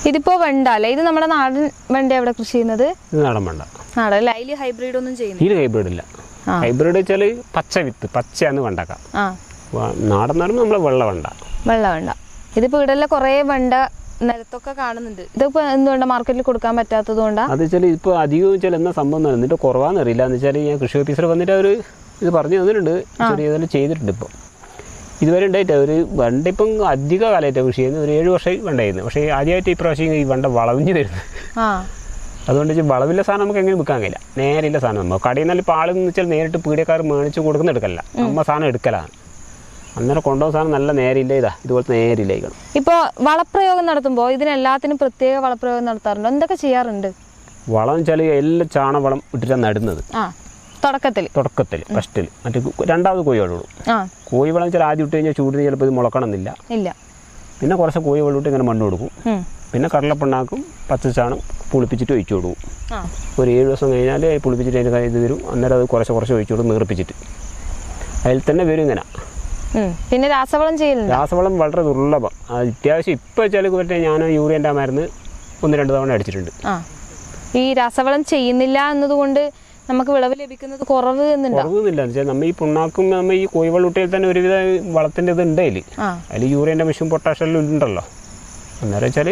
ഇതിപ്പോ വെണ്ട അല്ലേ? ഇത് നമ്മുടെ നാടൻ വെണ്ട എവിടെ കൃഷി ചെയ്യുന്നത്? നാടൻ വെണ്ട. നാടൻ അല്ല? അതിൽ ഹൈബ്രിഡ് ഒന്നും ചെയ്യുന്നു ഇതിൽ ഹൈബ്രിഡ് ഇല്ല. ഹൈബ്രിഡ് വെച്ചാൽ പച്ച വിത്ത് പച്ചയാണ് വെണ്ടക്ക നാടൻ പറയുമ്പോൾ നമ്മളെ വെള്ള വെണ്ട. വെള്ള വെണ്ട. ഇതിപ്പോ ഇവിടെ കുറേ വെണ്ട നിലത്തൊക്കെ കാണുന്നുണ്ട്. ഇതിപ്പോ എന്തുകൊണ്ടാ മാർക്കറ്റിൽ കൊടുക്കാൻ പറ്റാത്തത് കൊണ്ടാ? അത് വെച്ചാൽ ഇപ്പൊ അധികം വെച്ചാൽ എന്നാ സംഭവം എന്ന് എന്നിട്ട് കുറവാന്ന് അറിയില്ല. എന്ന് വെച്ചാൽ ഞാൻ കൃഷി ഓഫീസർ വന്നിട്ട് അവർ ഇത് പറഞ്ഞു തന്നിട്ടുണ്ട്. ചെറിയ ചെയ്തിട്ടുണ്ട് ഇപ്പം. ഇതുവരെ ഉണ്ടായിട്ട് ഒരു വെണ്ട ഇപ്പം അധിക കാലമായിട്ട് കൃഷി ചെയ്യുന്നത് ഒരു ഏഴ് വർഷം വെണ്ടായിരുന്നു പക്ഷേ ആദ്യമായിട്ട് ഈ പ്രാവശ്യം ഈ വണ്ട വളവിഞ്ഞ് വരുന്നത് അതുകൊണ്ട് വെച്ചാൽ വളവില്ല സാധനം നമുക്ക് എങ്ങനെ വിൽക്കാൻ കഴിയില്ല. നേരെയുള്ള സാധനം നമ്മൾ കടയിൽ നിന്നാൽ ഇപ്പോൾ ആളെന്ന് വെച്ചാൽ നേരിട്ട് പീടിയക്കാർ മേടിച്ച് കൊടുക്കുന്ന എടുക്കല്ല നമ്മ സാധനം എടുക്കലാണ് അന്നേരം കൊണ്ടുപോകുന്ന സാധനം നല്ല നേരില്ല ഇതാ. ഇതുപോലത്തെ നേരില്ലേക്കണം ഇപ്പോൾ വളപ്രയോഗം നടത്തുമ്പോൾ ഇതിനെല്ലാത്തിനും പ്രത്യേക വളപ്രയോഗം നടത്താറുണ്ട്? എന്തൊക്കെ ചെയ്യാറുണ്ട്? വളം വെച്ചാൽ എല്ലാ ചാണവളം ഇട്ടിട്ടാണ് നടുന്നത്. തുടക്കത്തിൽ? തുടക്കത്തിൽ ഫസ്റ്റിൽ മറ്റേ രണ്ടാമത് കോഴി വെള്ളം ഇടും കോഴി വളം വെച്ചാൽ ആദ്യം ഇട്ട് കഴിഞ്ഞാൽ ചൂടിന് ചിലപ്പോൾ ഇത് മുളക്കണമെന്നില്ല. ഇല്ല. പിന്നെ കുറച്ച് കോഴി വെള്ളം ഇട്ട് ഇങ്ങനെ മണ്ണ് കൊടുക്കും. പിന്നെ കടലപ്പിണ്ണാക്കും പച്ചച്ചാണം പുളിപ്പിച്ചിട്ട് ഒഴിച്ചു കൊടുക്കും. ഒരു ഏഴ് ദിവസം കഴിഞ്ഞാൽ പുളിപ്പിച്ചിട്ട് അതിന്റെ ഇത് വരും. അന്നേരം അത് കുറച്ച് കുറച്ച് ഒഴിച്ചു കൊടുക്കും നീർപ്പിച്ചിട്ട്. അതിൽ തന്നെ വരും ഇങ്ങനെ. പിന്നെ രാസവളം ചെയ്യലുണ്ട്? രാസവളം വളരെ ദുർലഭം. അത് അത്യാവശ്യം ഇപ്പൊ വെച്ചാൽ മറ്റേ ഞാൻ യൂറിയന്റെ മരുന്ന് ഒന്ന് രണ്ട് തവണ അടിച്ചിട്ടുണ്ട്. ഈ രാസവളം ചെയ്യുന്നില്ല എന്നതുകൊണ്ട് നമുക്ക് വിളവ് ലഭിക്കുന്നത് കുറവ് എന്ന് നമ്മൾ ഈ പുണ്ണാക്കും നമ്മ ഈ കോഴി വെള്ളം തന്നെ ഒരുവിധ വളത്തിന്റെ ഇത് ഉണ്ട് അതിൽ അതിൽ യൂറിയന്റെ മിഷും പൊട്ടാഷെല്ലാം ഉണ്ടല്ലോ. അന്നേരം വെച്ചാൽ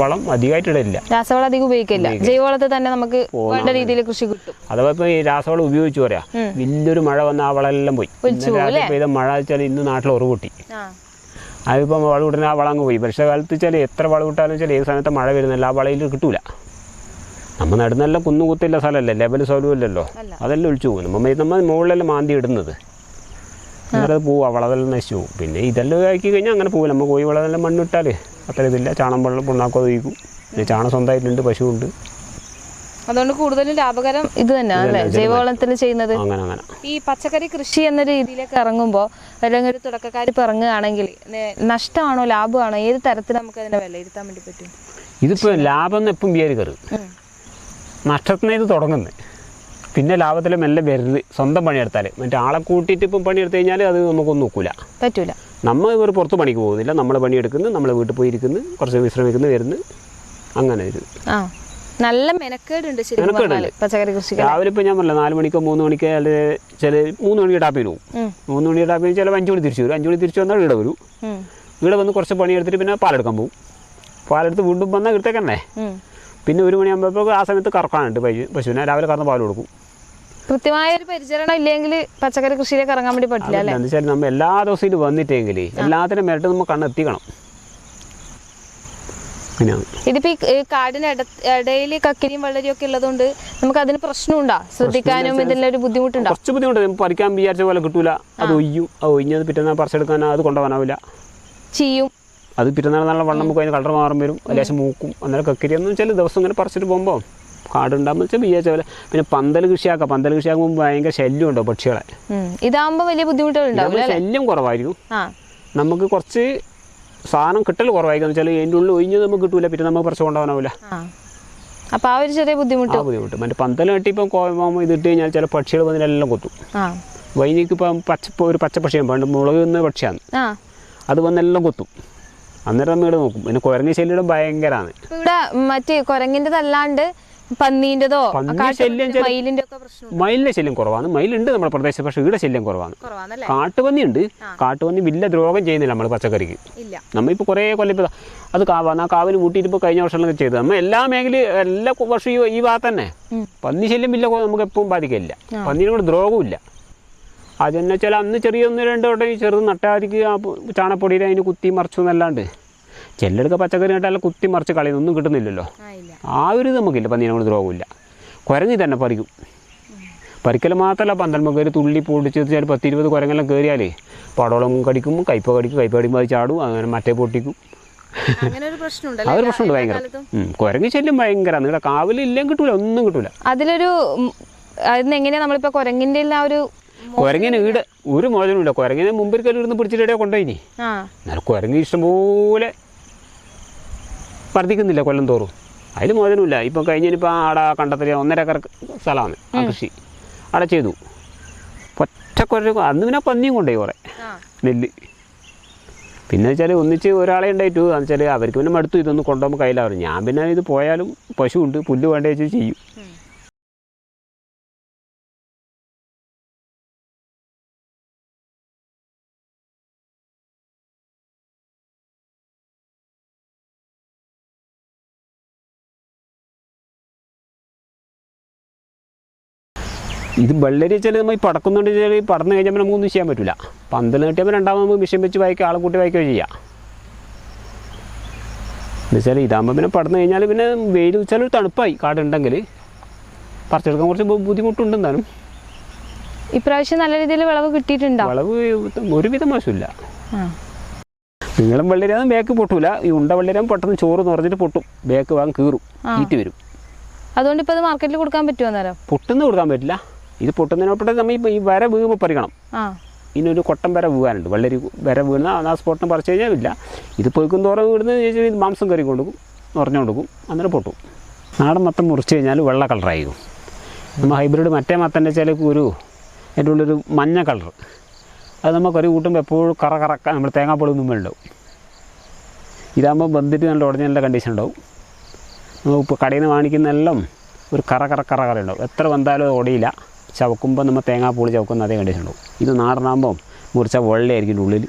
വളം അധികമായിട്ട് ഇടയില്ല രാസവളം അധികം ഉപയോഗിക്കില്ല. ജൈവവളത്തിൽ തന്നെ നമുക്ക് വേണ്ട രീതിയിൽ കൃഷി കിട്ടും. അഥവാ ഇപ്പൊ ഈ രാസവളം ഉപയോഗിച്ച് പറയാ വലിയൊരു മഴ വന്ന ആ വളമെല്ലാം പോയി. പെയ്ത മഴ വെച്ചാൽ ഇന്ന് നാട്ടിൽ ഉറവ് കൂട്ടി അതിപ്പം വളം ഇടുന്ന ആ വളം അങ്ങ് പോയി. വർഷകാലത്ത് വെച്ചാൽ എത്ര വളം ഇട്ടാലും വെച്ചാൽ ഏത് സമയത്ത് മഴ വരുന്നില്ല ആ വളയിൽ കിട്ടൂല. നമ്മൾ നടുന്നെല്ലാം കുന്നുകുത്തില്ല സ്ഥലമല്ലേ ലെവൽ സൗകര്യമല്ലല്ലോ. അതെല്ലാം ഒഴിച്ചു പോകും. നമ്മൾ നമ്മൾ മുകളിലെല്ലാം മാന്തി ഇടുന്നത്. അന്നേരം അത് പോവും ആ നശിച്ചു പോകും. പിന്നെ ഇതെല്ലാം ആക്കി കഴിഞ്ഞാൽ അങ്ങനെ പോകില്ല നമ്മൾ കോഴി വളമെല്ലാം മണ്ണിട്ടാൽ അത്ര ഇതില്ല. ചാണം വെള്ളം പുണ്ണാക്കോ ഒഴിക്കും പിന്നെ ചാണം സ്വന്തമായിട്ടുണ്ട് പശുവുണ്ട്. അതുകൊണ്ട് കൂടുതലും ലാഭകരം ഇത് തന്നെയാണ് അല്ലേ? ജൈവവളത്തിൽ ചെയ്യുന്നത്. ഈ പച്ചക്കറി കൃഷി എന്ന രീതിയിലേക്ക് ഇറങ്ങുമ്പോൾ അല്ലെങ്കിൽ ഒരു തുടക്കക്കാർ ഇപ്പം ഇറങ്ങുകയാണെങ്കിൽ നഷ്ടമാണോ ലാഭമാണോ? ഏത് തരത്തിൽ നമുക്ക് അതിനെ വിലയിരുത്താൻ വേണ്ടി പറ്റും? ഇതിപ്പോൾ ലാഭം എന്ന് എപ്പം വിചാരി കയറും നഷ്ടത്തിന് ഇത് തുടങ്ങുന്നത് പിന്നെ ലാഭത്തിൽ മെല്ലെ വരുന്നത് സ്വന്തം പണിയെടുത്താൽ മറ്റേ ആളെ കൂട്ടിയിട്ട് ഇപ്പം പണിയെടുത്ത് കഴിഞ്ഞാൽ അത് നമുക്കൊന്നും നോക്കൂല. പറ്റൂല. നമ്മൾ ഇവർ പുറത്ത് പണിക്ക് പോകുന്നില്ല. നമ്മൾ പണിയെടുക്കുന്നു നമ്മൾ വീട്ടിൽ പോയി ഇരിക്കുന്നു കുറച്ച് വിശ്രമിക്കുന്നു വരുന്നു. അങ്ങനെ ഒരു നല്ല മെനക്കേടുണ്ട്. പച്ചക്കറി രാവിലെ ഇപ്പം ഞാൻ പറഞ്ഞില്ല നാല് മണിക്കോ മൂന്ന് മണിക്കോ അല്ലെങ്കിൽ ചില മൂന്ന് മണിക്ക് ടാപ്പിന് പോകും മൂന്ന് മണിക്ക് ടാപ്പിന് ചിലപ്പോൾ അഞ്ച് മണി തിരിച്ചു വരും. അഞ്ച് മണി തിരിച്ചു വന്നാൽ ഇവിടെ വരും. ഇവിടെ വന്ന് കുറച്ച് പണിയെടുത്തിട്ട് പിന്നെ പാലെടുക്കാൻ പോകും പാലെടുത്ത് വീണ്ടും വന്നാൽ ഇവിടത്തേക്കന്നെ. പിന്നെ ഒരു മണിയാകുമ്പോൾ ആ സമയത്ത് കറക്കാനുണ്ട് പശു പശുവിനെ. രാവിലെ കറന്ന് പാൽ കൊടുക്കും. കൃത്യമായ ഒരു പരിചരണം ഇല്ലെങ്കിൽ പച്ചക്കറി കൃഷിയിലേക്ക് ഇറങ്ങാൻ വേണ്ടി പറ്റില്ല അല്ലേ? എന്താ വെച്ചാൽ നമ്മൾ എല്ലാ ദിവസവും ഇത് വന്നിട്ടെങ്കിൽ എല്ലാത്തിനും മെരട്ട് നമ്മൾ കണ്ണെത്തിക്കണം. ഇതിപ്പോ ഈ കാടിന് ഇടയിൽ കക്കിരിയും വെള്ളരിയും ഒക്കെ ഉള്ളതുകൊണ്ട് നമുക്ക് അതിന് പ്രശ്നമുണ്ടാ? ശ്രദ്ധിക്കാനും ഇതിന്റെ ഒരു ബുദ്ധിമുട്ടുണ്ടോ? കുറച്ച് ബുദ്ധിമുട്ട് പറിക്കാൻ വിചാരിച്ച പോലെ കിട്ടൂല. അത് ഒയ്യും അത് ഒഴിഞ്ഞത് പിറ്റേന്ന് പറിച്ചെടുക്കാൻ അത് കൊണ്ടുപോകാനാവില്ല. ചെയ്യും. അത് പിറ്റന്നാൾ നല്ല വണ്ണം നമുക്ക് അതിന് കളർ മാറും വരും. ലേശം മൂക്കും. അന്നേരം കക്കിരി എന്ന് വെച്ചാൽ ദിവസം ഇങ്ങനെ പറിച്ചിട്ട് പോകുമ്പോൾ കാടുണ്ടാകുമ്പോൾ വെച്ചാൽ വിചാരിച്ച പോലെ പിന്നെ പന്തൽ കൃഷിയാക്കാം. പന്തൽ കൃഷിയാക്കുമ്പോൾ ഭയങ്കര ശല്യം ഉണ്ടോ പക്ഷികളെ ഇതാകുമ്പോൾ വലിയ ബുദ്ധിമുട്ടുകളുണ്ടാവും ശല്യം കുറവായിരിക്കും. നമുക്ക് കുറച്ച് സാധനം കിട്ടൽ കുറവായിരിക്കും. വെച്ചാൽ അതിന്റെ ഉള്ളിൽ ഒഴിഞ്ഞത് നമുക്ക് കിട്ടൂല. പിന്നെ നമുക്ക് പറിച്ച് കൊണ്ടുപോകാനാവില്ല അപ്പൊ ആ ഒരു ചെറിയ ബുദ്ധിമുട്ട്. ആ ബുദ്ധിമുട്ട്. മറ്റേ പന്തൽ കെട്ടിപ്പം കോയമാകുമ്പോൾ ഇത് ഇട്ട് കഴിഞ്ഞാൽ ചില പക്ഷികൾ വന്നിട്ടെല്ലാം കൊത്തും. വൈനിക്ക് ഇപ്പം പച്ച ഒരു പച്ച പക്ഷിയാണ് പണ്ട് മുളക് എന്ന പക്ഷിയാണ്. അത് വന്നെല്ലാം കൊത്തും. അന്നേരം ഇവിടെ നോക്കും. പിന്നെ കുരങ്ങ് ശല്യം ഭയങ്കരമാണ് ഇവിടെ മറ്റേ കുരങ്ങിന്റെതല്ലാണ്ട് പന്നീന്റെതോ മയിലിന്റെ മയിലിന്റെ ശല്യം കുറവാണ്. മയിലുണ്ട് നമ്മുടെ പ്രദേശത്ത് പക്ഷേ ഇവിടെ ശല്യം കുറവാണ്. കാട്ടുപന്നി ഉണ്ട് കാട്ടുപന്നി വലിയ ദ്രോഹം ചെയ്യുന്നില്ല നമ്മൾ പച്ചക്കറിക്ക്. നമ്മളിപ്പോൾ കുറേ കൊല്ലം ഇപ്പോൾ അത് കാവാണ് ആ കാവിന് കൂട്ടിയിട്ട് ഇപ്പോൾ കഴിഞ്ഞ വർഷങ്ങളൊക്കെ ചെയ്തത്. നമ്മൾ എല്ലാ മേഖലയും എല്ലാ വർഷവും ഈ- ഭാഗത്തന്നെ. ഭാഗത്ത് തന്നെ പന്നി ശല്യം വലിയ നമുക്ക് എപ്പോഴും ബാധിക്കില്ല. പന്നീനോട് ദ്രോഹവും ഇല്ല അതെന്ന് വെച്ചാൽ അന്ന് ചെറിയൊന്ന് രണ്ട് വട്ടം ഈ ചെറുത് നട്ടാതിക്ക് ആ ചാണപ്പൊടിയിൽ അതിന് കുത്തി മറിച്ചു എന്നല്ലാണ്ട്. ചെല്ലെടുക്ക പച്ചക്കറി നട്ടാലും കുത്തി മറിച്ച് കളയുന്നു ഒന്നും കിട്ടുന്നില്ലല്ലോ. ആ ഒരു ഇത് നമുക്കില്ല പന്നീനോട് ദ്രോഹമില്ല. കുരങ്ങി തന്നെ പറിക്കും. പറിക്കൽ മാത്രമല്ല പന്തൽമ കയറി തുള്ളി പൊടിച്ച് വെച്ചാൽ പത്തിരുപത് കുരങ്ങെല്ലാം കയറിയാലേ പടവളം കടിക്കും കയ്പ കടിക്കും കയ്പ കടിക്കുമ്പോൾ അത് ചാടും അങ്ങനെ മറ്റേ പൊട്ടിക്കും. ഒരു പ്രശ്നമുണ്ട് ഭയങ്കര. കുരങ്ങി ശല്യം ഭയങ്കര. നിങ്ങളുടെ കാവിലില്ലെങ്കിൽ കിട്ടൂല ഒന്നും കിട്ടൂല. അതിലൊരു ഉം, അതിന് എങ്ങനെയാ നമ്മളിപ്പോ കൊരങ്ങിന്റെ ആ ഒരു കുരങ്ങിന് ഈട് ഒരു മോചനമില്ല കുരങ്ങിനെ മുമ്പിൽ കയറി ഇരുന്ന് പിടിച്ചിട്ട് കൊണ്ടുപോയിനി. ആ. എന്നാലും കുരങ്ങി ഇഷ്ടംപോലെ വർദ്ധിക്കുന്നില്ല കൊല്ലം തോറും. അതിൽ മോചനമില്ല ഇപ്പം കഴിഞ്ഞിപ്പോൾ ആടെ കണ്ടത്തിൽ ഒന്നര ഏക്കർ സ്ഥലമാണ് ആ കൃഷി. അവിടെ ചെയ്തു. ഒറ്റക്കൊരു അന്ന് പിന്നെ പന്നിയും കൊണ്ടുപോയി കുറേ. നെല്ല്. പിന്നെ വെച്ചാൽ ഒന്നിച്ച് ഒരാളെ ഉണ്ടായിട്ടു. എന്ന് വെച്ചാൽ അവർക്ക് പിന്നെ മടുത്തു. ഇതൊന്ന് കൊണ്ടുപോകുമ്പോൾ കയ്യിലാവും ഞാൻ പിന്നെ ഇത് പോയാലും പശു ഉണ്ട് പുല്ല് വേണ്ട വെച്ച് ചെയ്യും. ഇത് വെള്ളരി വെച്ചാൽ നമ്മൾ ഈ പടക്കുന്നുണ്ട് വെച്ചാൽ പടന്ന് കഴിഞ്ഞാൽ നമുക്കൊന്നും ചെയ്യാൻ പറ്റില്ല പന്തൽ പിന്നെ രണ്ടാമത് നമുക്ക് മിഷൻ വെച്ച് വായിക്കുക ആളെ കൂട്ടി വായിക്കുകയോ ചെയ്യാം. എന്നുവെച്ചാൽ ഇതാകുമ്പോൾ പിന്നെ പടന്ന് കഴിഞ്ഞാൽ പിന്നെ വെയിൽ വെച്ചാൽ ഒരു തണുപ്പായി കാടുണ്ടെങ്കിൽ പറിച്ചെടുക്കാൻ കുറച്ച് ബുദ്ധിമുട്ടുണ്ട് എന്നാലും. ഇപ്രാവശ്യം നല്ല രീതിയിൽ വിളവ് കിട്ടിയിട്ടുണ്ടോ? വിളവ് ഒരുവിധം മോശമില്ല. നിങ്ങളും നീളം വെള്ളരിയാകും ബേക്ക് പൊട്ടൂല. ഈ ഉണ്ട വെള്ളരിയാകും പെട്ടെന്ന് ചോറ് നിറഞ്ഞിട്ട് പൊട്ടും. ബേക്ക് വാങ്ങി കീറും. ഈറ്റ് വരും. അതുകൊണ്ട് ഇപ്പൊ മാർക്കറ്റിൽ കൊടുക്കാൻ പറ്റുമോ അന്നേരം? പൊട്ടുന്ന കൊടുക്കാൻ പറ്റില്ല. ഇത് പൊട്ടുന്നതിനൊപ്പം നമ്മൾ ഈ- ഈ വര വീകുമ്പോൾ പറിക്കണം. ഒരു കൊട്ടം വര വീഴാനുണ്ട്. വെള്ളരി വര വീണ ആ സ്പോട്ടിനെ പറിച്ചു കഴിഞ്ഞാൽ ഇല്ല. ഇത് പൊയ്ക്കും തോറും വീടുന്ന ചോദിച്ചാൽ ഇത് മാംസം കറി കൊടുക്കും നിറഞ്ഞു കൊടുക്കും അന്നേരം പൊട്ടും. നാടൻ മത്തം മുറിച്ച് കഴിഞ്ഞാൽ വെള്ള കളറായിരിക്കും. നമ്മൾ ഹൈബ്രിഡ് മറ്റേ മത്തന്റെ വെച്ചാൽ ഒരു അതിന്റെ ഉള്ളൊരു മഞ്ഞ കളർ അത് നമ്മൾ കറി കൂട്ടുമ്പോൾ എപ്പോഴും കറ കറക്കാൻ നമ്മൾ തേങ്ങാപ്പൊടി ഒന്നും ഉണ്ടാവും. ഇതാകുമ്പോൾ ബന്ധിട്ട് നല്ല ഉടഞ്ഞ നല്ല കണ്ടീഷൻ ഉണ്ടാവും. നമ്മൾ ഇപ്പോൾ കടയിൽ നിന്ന് വാങ്ങിക്കുന്ന എല്ലാം ഒരു കറ കറ കറ കറ ഉണ്ടാവും. എത്ര വന്നാലും അത് ഒടിയില്ല ചവക്കുമ്പോൾ നമ്മൾ തേങ്ങാപ്പൂളി ചവക്കുന്ന അതേ കണ്ടീഷൻ ഉണ്ടാവും ഇത് നാടനാകുമ്പം മുറിച്ച വെള്ളയായിരിക്കും ഉള്ളിൽ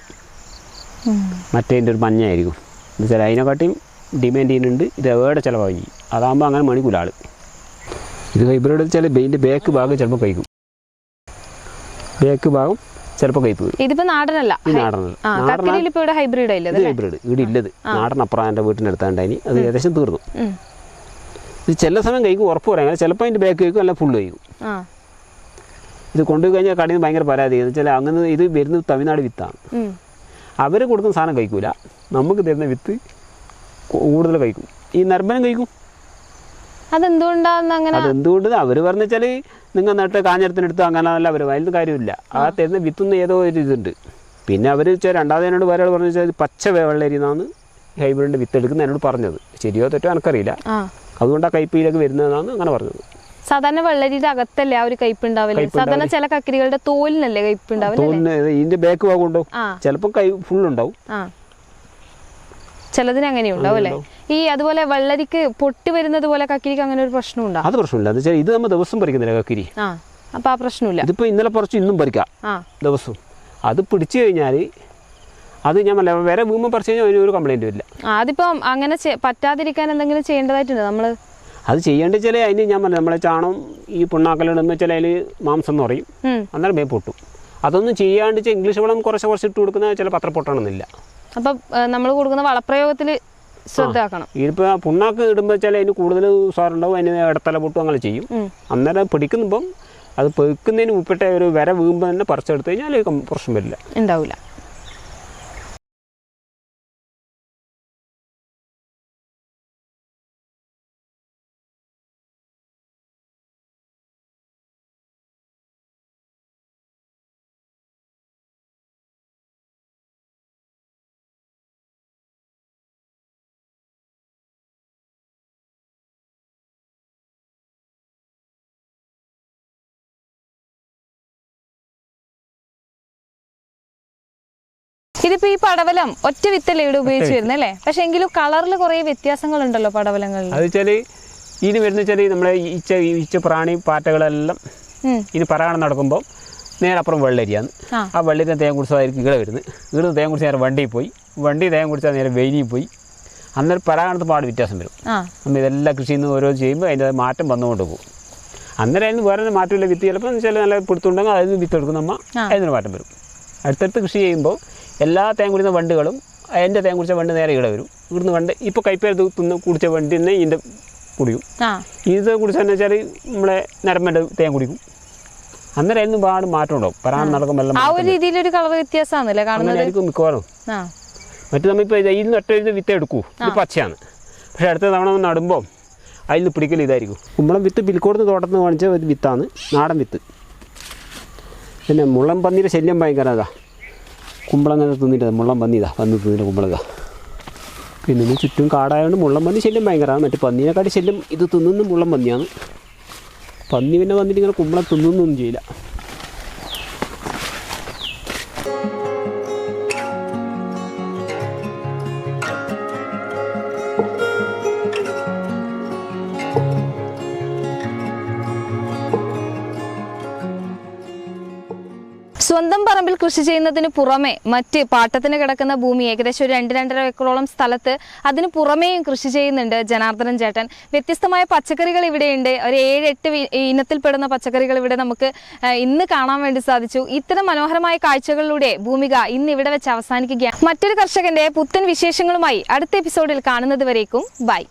മറ്റേതിന്റെ ഒരു മഞ്ഞായിരിക്കും എന്നുവെച്ചാൽ അതിനെക്കാട്ടിയും ഡിമാൻഡ് ചെയ്യുന്നുണ്ട്. ഇത് എവിടെ ചിലവായി? അതാകുമ്പോൾ അങ്ങനെ മണിക്കൂല ആൾ ഇത് ഹൈബ്രിഡ് വെച്ചാൽ ഇതിന്റെ ബാക്ക് ഭാഗം ചിലപ്പോൾ കഴിക്കും. ബാക്ക് ഭാഗം ചിലപ്പോൾ കഴിപ്പ് ഇതിപ്പോൾ നാടനല്ല. ഹൈബ്രിഡ് ഇത് ഹൈബ്രിഡ് ഇവിടെ ഇല്ലത്. നാടൻ അപ്പുറം എന്റെ വീട്ടിന്റെ ഇനി അത് ഏകദേശം തീർന്നു. ഇത് ചില സമയം കഴിക്കും. ഉറപ്പ് പറയാം. ചിലപ്പോൾ അതിന്റെ ബാക്ക് കഴിക്കും. അല്ല ഫുള്ള് കഴിക്കും. ഇത് കൊണ്ടുപോയി കഴിഞ്ഞാൽ കടയിൽ നിന്ന് ഭയങ്കര പരാതി. എന്ന് വെച്ചാൽ അങ്ങനെ ഇത് വരുന്നത് തമിഴ്നാട് വിത്താണ്. അവർ കൊടുക്കുന്ന സാധനം കഴിക്കൂല. നമുക്ക് തരുന്ന വിത്ത് കൂടുതൽ കഴിക്കും. ഈ നർബനം കഴിക്കും. അതെന്തുകൊണ്ട്? അവർ പറഞ്ഞാൽ നിങ്ങൾ നട്ട് കാഞ്ഞിടത്തിനെടുത്ത് അങ്ങനെ അല്ല അവർ അതിന് കാര്യമില്ല. ആ തരുന്ന വിത്തുന്ന ഏതോ ഒരു ഇതുണ്ട്. പിന്നെ അവർ വെച്ചാൽ രണ്ടാമത് എന്നോട് വേറെ പറഞ്ഞു വെച്ചാൽ പച്ച വെള്ളരിന്നാണ് ഹൈബ്രിഡിന്റെ വിത്ത് എടുക്കുന്ന എന്നോട് പറഞ്ഞത്. ശരിയോ തെറ്റോ എനിക്കറിയില്ല. അതുകൊണ്ട് ആ കൈപ്പിയിലേക്ക് വരുന്നതെന്നാണ് അങ്ങനെ പറഞ്ഞത്. സാധാരണ വെള്ളരിയുടെ അകത്തല്ലേ ആ ഒരു കയ്പ് ഉണ്ടാവില്ല സാധാരണ ചില കക്കിരികളുടെ തോലിനല്ലേ കയ്പ് ഉണ്ടാവില്ല ഇതിന്റെ ബാക്ക് ഭാഗം ഉണ്ടാവും ആ. കൈ ഫുൾ ഉണ്ടാവും. ചിലതിന് അങ്ങനെ ഉണ്ടാവും അല്ലേ? ഈ അതുപോലെ വെള്ളരിക്ക് പൊട്ടി വരുന്നത് പോലെ കക്കിരിക്ക് അങ്ങനെ ഒരു പ്രശ്നം ഉണ്ടാ അത് പ്രശ്നമില്ല ഇത് നമ്മൾ ദിവസം പറിക്കുന്നില്ല കക്കിരി. അപ്പൊ ആ പ്രശ്നമില്ല. ഇതിപ്പോ ഇന്നലെ പറിച്ചു ഇന്നും പറിക്കാം. ദിവസവും അത് പിടിച്ചു കഴിഞ്ഞാൽ അത് ഞാൻ പറഞ്ഞ വേറെ വീമ്പം പറിച്ചു കഴിഞ്ഞാൽ ഒരു കംപ്ലൈന്റ് വരില്ല. അതിപ്പം അങ്ങനെ പറ്റാതിരിക്കാൻ എന്തെങ്കിലും ചെയ്യേണ്ടതായിട്ടുണ്ട് നമ്മൾ? അത് ചെയ്യേണ്ട ചില അതിന് ഞാൻ പറഞ്ഞു നമ്മളെ ചാണം ഈ പുണ്ണാക്കലിടുന്ന വെച്ചാൽ അതിൽ മാംസം എന്ന് പറയും. അന്നേരം മേ പൊട്ടും. അതൊന്നും ചെയ്യാണ്ട് വെച്ചാൽ ഇംഗ്ലീഷ് വളം കുറച്ച് കുറച്ച് ഇട്ട് കൊടുക്കുന്ന ചില പത്ര പൊട്ടണമെന്നില്ല അപ്പൊ നമ്മൾ കൊടുക്കുന്ന വളപ്രയോഗത്തിൽ ശ്രദ്ധ ആക്കണം. ഇതിപ്പോൾ പുണ്ണാക്ക് ഇടുമ്പോൾ വെച്ചാൽ അതിന് കൂടുതൽ സാറുണ്ടാവും അതിന് ഇടത്തല പൊട്ടും അങ്ങനെ ചെയ്യും. അന്നേരം പിടിക്കുമ്പം അത് പൊയ്ക്കുന്നതിന് മുപ്പിട്ട ഒരു വര വീകുമ്പോൾ തന്നെ പറിച്ചെടുത്ത് കഴിഞ്ഞാൽ പ്രശ്നം വരില്ല. ഉണ്ടാവില്ല ഇതിപ്പോ ഈ പടവലം ഒറ്റ വിത്തല്ലേ ഇവിടെ ഉപയോഗിച്ച് വരുന്നത് അല്ലേ? പക്ഷെ എങ്കിലും കളറിൽ കുറെ വ്യത്യാസങ്ങൾ ഉണ്ടല്ലോ പടവലങ്ങളിൽ. അത് വെച്ചാൽ ഇതിന് വരുന്ന വെച്ചാൽ നമ്മളെ ഈച്ച ഈച്ച പ്രാണി പാറ്റകളെല്ലാം. ഇനി പറയണം നടക്കുമ്പോൾ നേരെ അപ്പുറം വെള്ളരിയാണ് ആ. വെള്ളരിനെ തേൻ കുടിച്ചതായിരിക്കും ഇവിടെ വരുന്നത് ഇവിടുന്ന് തേൻ കുടിച്ച് നേരെ വണ്ടിയിൽ പോയി. വണ്ടി തേൻ കുടിച്ചാൽ നേരെ വെയിലിൽ പോയി. അന്നേരം പരാഗണത്ത് പാട് വ്യത്യാസം വരും. നമ്മൾ ഇതെല്ലാം കൃഷിയിൽ നിന്ന് ഓരോ ചെയ്യുമ്പോൾ അതിന്റെ മാറ്റം വന്നുകൊണ്ട് പോകും. അന്നേരം അതിന് വേറെ മാറ്റമില്ല. വിത്ത് ചിലപ്പോൾ ചില നല്ല പിടുത്തുണ്ടെങ്കിൽ അതിന് വിത്ത് എടുക്കും അമ്മ അതിനൊരു മാറ്റം വരും. അടുത്തടുത്ത് കൃഷി ചെയ്യുമ്പോൾ എല്ലാ തേൻ കുടിക്കുന്ന വണ്ടുകളും എന്റെ തേൻ കുടിച്ച വണ്ട് നേരെ ഇവിടെ വരും. ഇവിടുന്ന് വണ്ട് ഇപ്പോൾ കൈപ്പേരത്ത് തിന്ന് കുടിച്ച വണ്ടി തന്നെ ഇതിന്റെ കുടിക്കും ഇത് കുടിച്ചെന്ന് വെച്ചാൽ നമ്മളെ നരമ്പന്റെ തേൻ കുടിക്കും. അന്നേരം അതിന് ഒരുപാട് മാറ്റം ഉണ്ടാവും. പറയാൻ നടക്കും എല്ലാം ആ ഒരു രീതിയിലൊരു കളർ വ്യത്യാസമാണല്ലേ കാണുന്നത്? മിക്കവാറും. മറ്റു നമ്മളിപ്പോൾ ഇതിൽ നിന്ന് ഒറ്റ ഇത് വിത്ത് എടുക്കൂ. ഇത് പച്ചയാണ്. പക്ഷേ അടുത്ത തവണ നടുമ്പോൾ അതിൽ നിന്ന് പിടിക്കൽ ഇതായിരിക്കും. കുമ്പളം വിത്ത് പിൽക്കോടുന്ന് തോട്ടത്തിൽ നിന്ന് കാണിച്ച ഒരു വിത്താണ് നാടൻ വിത്ത്. പിന്നെ മുള്ളം പന്നിയുടെ ശല്യം ഭയങ്കര ഇതാ കുമ്പളം അങ്ങനെ തിന്നിട്ട് മുള്ളം പന്നി ഇതാ വന്ന് തിന്നിട്ട് കുമ്പളങ്ങ. പിന്നെ ഇതിന് ചുറ്റും കാടായതുകൊണ്ട് മുള്ളം പന്നി ശല്യം ഭയങ്കരമാണ്. മറ്റു പന്നീനെക്കാട്ടി ശല്യം ഇത് തിന്നുന്ന മുള്ളം പന്നിയാണ്. പന്നി പിന്നെ വന്നിട്ട് ഇങ്ങനെ കുമ്പളം തിന്നുന്നൊന്നും ചെയ്യില്ല. കൃഷി ചെയ്യുന്നതിന് പുറമെ മറ്റ് പാട്ടത്തിന് കിടക്കുന്ന ഭൂമി ഏകദേശം ഒരു രണ്ട് രണ്ടര ഏക്കറോളം സ്ഥലത്ത് അതിന് പുറമേയും കൃഷി ചെയ്യുന്നുണ്ട് ജനാർദ്ദനൻ ചേട്ടൻ. വ്യത്യസ്തമായ പച്ചക്കറികൾ ഇവിടെയുണ്ട്. ഒരു ഏഴ് എട്ട് ഇനത്തിൽപ്പെടുന്ന പച്ചക്കറികൾ ഇവിടെ നമുക്ക് ഇന്ന് കാണാൻ വേണ്ടി സാധിച്ചു. ഇത്തരം മനോഹരമായ കാഴ്ചകളിലൂടെ ഭൂമിക ഇന്ന് ഇവിടെ വെച്ച് അവസാനിക്കുകയാണ്. മറ്റൊരു കർഷകന്റെ പുത്തൻ വിശേഷങ്ങളുമായി അടുത്ത എപ്പിസോഡിൽ കാണുന്നത് വരേക്കും ബൈ.